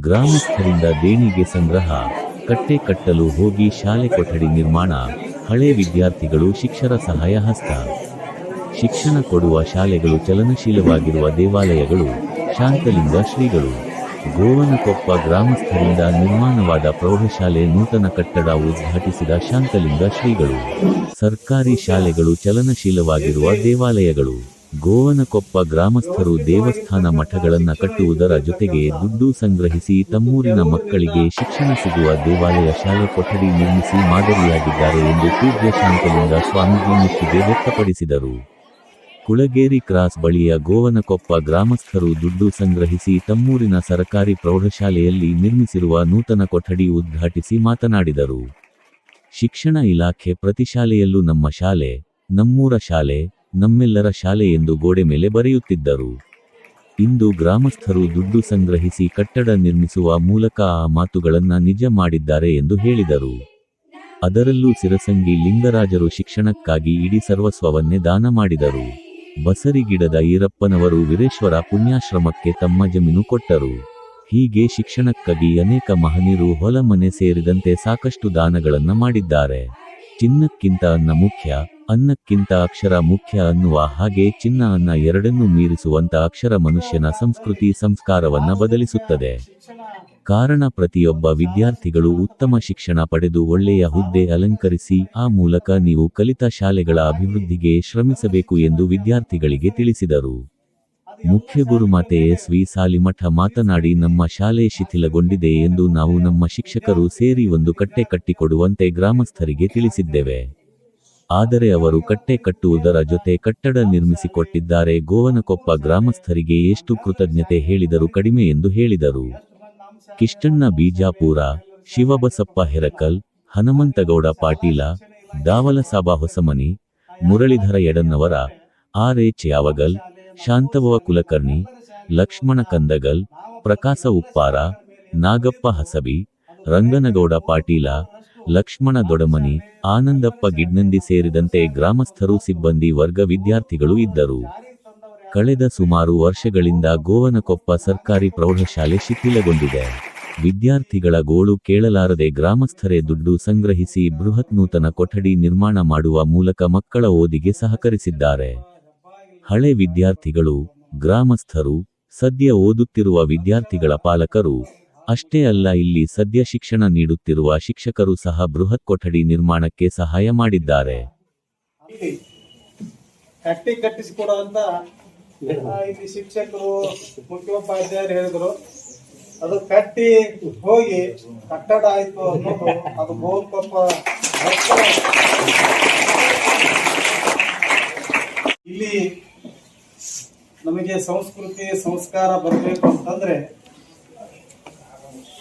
ಗ್ರಾಮಸ್ಥರಿಂದ ದೇಣಿಗೆ ಸಂಗ್ರಹ, ಕಟ್ಟೆ ಕಟ್ಟಲು ಹೋಗಿ ಶಾಲೆ ಕೊಠಡಿ ನಿರ್ಮಾಣ, ಹಳೆ ವಿದ್ಯಾರ್ಥಿಗಳು ಶಿಕ್ಷರ ಸಹಾಯ ಹಸ್ತ. ಶಿಕ್ಷಣ ಕೊಡುವ ಶಾಲೆಗಳು ಚಲನಶೀಲವಾಗಿರುವ ದೇವಾಲಯಗಳು, ಶಾಂತಲಿಂಗ ಶ್ರೀಗಳು. ಗೋವನಕೊಪ್ಪ ಗ್ರಾಮಸ್ಥರಿಂದ ನಿರ್ಮಾಣವಾದ ಪ್ರೌಢಶಾಲೆ ನೂತನ ಕಟ್ಟಡ ಉದ್ಘಾಟಿಸಿದ ಶಾಂತಲಿಂಗ ಶ್ರೀಗಳು. ಸರ್ಕಾರಿ ಶಾಲೆಗಳು ಚಲನಶೀಲವಾಗಿರುವ ದೇವಾಲಯಗಳು. ಗೋವನಕೊಪ್ಪ ಗ್ರಾಮಸ್ಥರು ದೇವಸ್ಥಾನ ಮಠಗಳನ್ನು ಕಟ್ಟುವುದರ ಜೊತೆಗೆ ದುಡ್ಡು ಸಂಗ್ರಹಿಸಿ ತಮ್ಮೂರಿನ ಮಕ್ಕಳಿಗೆ ಶಿಕ್ಷಣ ಸಿಗುವ ದೇವಾಲಯ ಶಾಲೆ ಕೊಠಡಿ ನಿರ್ಮಿಸಿ ಮಾದರಿಯಾಗಿದ್ದಾರೆ ಎಂದು ಪೂಜ್ಯ ಶಾಂತಲಿಂಗ ಸ್ವಾಮೀಜಿ ಮೆಚ್ಚುಗೆ ವ್ಯಕ್ತಪಡಿಸಿದರು. ಕುಳಗೇರಿ ಕ್ರಾಸ್ ಬಳಿಯ ಗೋವನಕೊಪ್ಪ ಗ್ರಾಮಸ್ಥರು ದುಡ್ಡು ಸಂಗ್ರಹಿಸಿ ತಮ್ಮೂರಿನ ಸರಕಾರಿ ಪ್ರೌಢಶಾಲೆಯಲ್ಲಿ ನಿರ್ಮಿಸಿರುವ ನೂತನ ಕೊಠಡಿ ಉದ್ಘಾಟಿಸಿ ಮಾತನಾಡಿದರು. ಶಿಕ್ಷಣ ಇಲಾಖೆ ಪ್ರತಿ ಶಾಲೆಯಲ್ಲೂ ನಮ್ಮ ಶಾಲೆ, ನಮ್ಮೂರ ಶಾಲೆ ನಮ್ಮೆಲ್ಲರ ಶಾಲೆ ಎಂದು ಗೋಡೆ ಮೇಲೆ ಬರೆಯುತ್ತಿದ್ದರು. ಇಂದು ಗ್ರಾಮಸ್ಥರು ದುಡ್ಡು ಸಂಗ್ರಹಿಸಿ ಕಟ್ಟಡ ನಿರ್ಮಿಸುವ ಮೂಲಕ ಆ ಮಾತುಗಳನ್ನ ನಿಜ ಮಾಡಿದ್ದಾರೆ ಎಂದು ಹೇಳಿದರು. ಅದರಲ್ಲೂ ಸಿರಸಂಗಿ ಲಿಂಗರಾಜರು ಶಿಕ್ಷಣಕ್ಕಾಗಿ ಇಡೀ ಸರ್ವಸ್ವವನ್ನೇ ದಾನ ಮಾಡಿದರು. ಬಸರಿಗಿಡದ ಈರಪ್ಪನವರು ವೀರೇಶ್ವರ ಪುಣ್ಯಾಶ್ರಮಕ್ಕೆ ತಮ್ಮ ಜಮೀನು ಕೊಟ್ಟರು. ಹೀಗೆ ಶಿಕ್ಷಣಕ್ಕಾಗಿ ಅನೇಕ ಮಹನೀಯರು ಹೊಲ ಮನೆ ಸೇರಿದಂತೆ ಸಾಕಷ್ಟು ದಾನಗಳನ್ನು ಮಾಡಿದ್ದಾರೆ. ಚಿನ್ನಕ್ಕಿಂತ ಅನ್ನ ಮುಖ್ಯ, ಅನ್ನಕ್ಕಿಂತ ಅಕ್ಷರ ಮುಖ್ಯ ಅನ್ನುವ ಹಾಗೆ ಚಿನ್ನ ಅನ್ನ ಎರಡನ್ನೂ ಮೀರಿಸುವಂತ ಅಕ್ಷರ ಮನುಷ್ಯನ ಸಂಸ್ಕೃತಿ ಸಂಸ್ಕಾರವನ್ನ ಬದಲಿಸುತ್ತದೆ. ಕಾರಣ ಪ್ರತಿಯೊಬ್ಬ ವಿದ್ಯಾರ್ಥಿಗಳು ಉತ್ತಮ ಶಿಕ್ಷಣ ಪಡೆದು ಒಳ್ಳೆಯ ಹುದ್ದೆ ಅಲಂಕರಿಸಿ ಆ ಮೂಲಕ ನೀವು ಕಲಿತ ಶಾಲೆಗಳ ಅಭಿವೃದ್ಧಿಗೆ ಶ್ರಮಿಸಬೇಕು ಎಂದು ವಿದ್ಯಾರ್ಥಿಗಳಿಗೆ ತಿಳಿಸಿದರು. ಮುಖ್ಯ ಗುರುಮಾತೆ ಎಸ್ ವಿ ಸಾಲಿಮಠ ಮಾತನಾಡಿ, ನಮ್ಮ ಶಾಲೆ ಶಿಥಿಲಗೊಂಡಿದೆ ಎಂದು ನಾವು ನಮ್ಮ ಶಿಕ್ಷಕರು ಸೇರಿ ಒಂದು ಕಟ್ಟೆ ಕಟ್ಟಿಕೊಡುವಂತೆ ಗ್ರಾಮಸ್ಥರಿಗೆ ತಿಳಿಸಿದ್ದೇವೆ. ಆದರೆ ಅವರು ಕಟ್ಟೆ ಕಟ್ಟುವುದರ ಜೊತೆ ಕಟ್ಟಡ ನಿರ್ಮಿಸಿಕೊಟ್ಟಿದ್ದಾರೆ. ಗೋವನಕೊಪ್ಪ ಗ್ರಾಮಸ್ಥರಿಗೆ ಎಷ್ಟು ಕೃತಜ್ಞತೆ ಹೇಳಿದರು ಕಡಿಮೆ ಎಂದು ಹೇಳಿದರು. ಕಿಷ್ಟಣ್ಣ ಬೀಜಾಪುರ, ಶಿವಬಸಪ್ಪ ಹೆರಕಲ್, ಹನುಮಂತಗೌಡ ಪಾಟೀಲ, ದಾವಲಸಾಬ ಹೊಸಮನಿ, ಮುರಳೀಧರ ಯಡನ್ನವರ, ಆರ್ ಎಚ್ ಚ್ಯಾವಗಲ್ ಶಾಂತವ್ವ ಕುಲಕರ್ಣಿ, ಲಕ್ಷ್ಮಣ ಕಂದಗಲ್, ಪ್ರಕಾಶ ಉಪ್ಪಾರ, ನಾಗಪ್ಪ ಹಸಬಿ, ರಂಗನಗೌಡ ಪಾಟೀಲ, ಲಕ್ಷ್ಮಣ ದೊಡಮನಿ, ಆನಂದಪ್ಪ ಗಿಡ್ನಂದಿ ಸೇರಿದಂತೆ ಗ್ರಾಮಸ್ಥರು ಸಿಬ್ಬಂದಿ ವರ್ಗ ವಿದ್ಯಾರ್ಥಿಗಳು ಇದ್ದರು. ಕಳೆದ ಸುಮಾರು ವರ್ಷಗಳಿಂದ ಗೋವನಕೊಪ್ಪ ಸರ್ಕಾರಿ ಪ್ರೌಢಶಾಲೆ ಶಿಥಿಲಗೊಂಡಿದೆ. ವಿದ್ಯಾರ್ಥಿಗಳ ಗೋಳು ಕೇಳಲಾರದೆ ಗ್ರಾಮಸ್ಥರೇ ದುಡ್ಡು ಸಂಗ್ರಹಿಸಿ ಬೃಹತ್ ನೂತನ ಕೊಠಡಿ ನಿರ್ಮಾಣ ಮಾಡುವ ಮೂಲಕ ಮಕ್ಕಳ ಓದಿಗೆ ಸಹಕರಿಸಿದ್ದಾರೆ. ಹಳೆ ವಿದ್ಯಾರ್ಥಿಗಳು, ಗ್ರಾಮಸ್ಥರು, ಸದ್ಯ ಓದುತ್ತಿರುವ ವಿದ್ಯಾರ್ಥಿಗಳ ಪಾಲಕರು, ಅಷ್ಟೇ ಅಲ್ಲ ಇಲ್ಲಿ ಸದ್ಯ ಶಿಕ್ಷಣ ನೀಡುತ್ತಿರುವ ಶಿಕ್ಷಕರು ಸಹ ಬೃಹತ್ ಕೊಠಡಿ ನಿರ್ಮಾಣಕ್ಕೆ ಸಹಾಯ ಮಾಡಿದ್ದಾರೆ. ಇಲ್ಲಿ ಶಿಕ್ಷಕರು ಅದು ಕಟ್ಟಿ ಹೋಗಿ ಕಟ್ಟಡ ಆಯ್ತು ಅನ್ನೋದು ಅದು ಗೋಲ್ಕೊಪ್ಪ ನಮಗೆ ಸಂಸ್ಕೃತಿ, ಸಂಸ್ಕಾರ ಬರಬೇಕು ಅಂತಂದ್ರೆ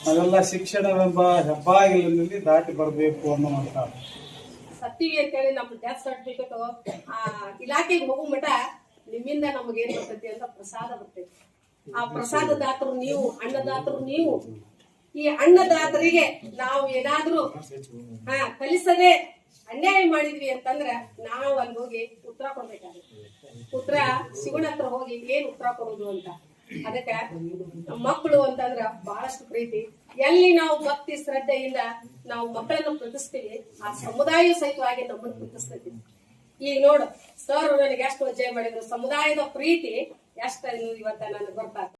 ನಾವೆಲ್ಲ ಶಿಕ್ಷಣವೆಂಬ ಹೆಬ್ಬಾಗಿಲಿನಲ್ಲಿ ದಾಟಿ ಬರಬೇಕು ಅನ್ನುವಂತ ಸತ್ತೀವಿ ಅಂತೇಳಿ ನಮ್ಮ ಡೆತ್ ಸರ್ಟಿಫಿಕೇಟ್ ಇಲಾಖೆಗೆ ಹೋಗೋ ಮಠ ನಿಮ್ಮಿಂದ ನಮಗೆ ಏನ್ ಬರ್ತೈತಿ ಅಂತ ಪ್ರಸಾದ ಬರ್ತೈತಿ. ಆ ಪ್ರಸಾದದಾತರು ನೀವು, ಅನ್ನದಾತರು ನೀವು. ಈ ಅನ್ನದಾತರಿಗೆ ನಾವು ಏನಾದ್ರೂ, ಹಾ, ಕಲಿಸದೆ ಅನ್ಯಾಯ ಮಾಡಿದ್ವಿ ಅಂತಂದ್ರ ನಾವು ಅಲ್ಲಿ ಹೋಗಿ ಉತ್ತರ ಕೊಡ್ಬೇಕಾಗುತ್ತೆ. ಉತ್ತರ ಶಿವನ ಹತ್ರ ಹೋಗಿ ಏನ್ ಉತ್ತರ ಕೊಡೋದು ಅಂತ. ಅದಕ್ಕೆ ಮಕ್ಕಳು ಅಂತಂದ್ರ ಬಹಳಷ್ಟು ಪ್ರೀತಿ. ಎಲ್ಲಿ ನಾವು ಭಕ್ತಿ ಶ್ರದ್ಧೆಯಿಂದ ನಾವು ಮಕ್ಕಳನ್ನು ಪ್ರೀತಿಸ್ತೀವಿ, ಆ ಸಮುದಾಯ ಸಹಿತವಾಗಿ ನಮ್ಮನ್ನು ಪ್ರೀತಿಸ್ತೀವಿ. ಈಗ ನೋಡು, ಸರ್ ನನಗೆ ಎಷ್ಟು ಅಜಯ ಮಾಡಿದ್ರು, ಸಮುದಾಯದ ಪ್ರೀತಿ ಎಷ್ಟು ಇವತ್ತ ನನಗೆ ಗೊತ್ತಾಗ್ತದೆ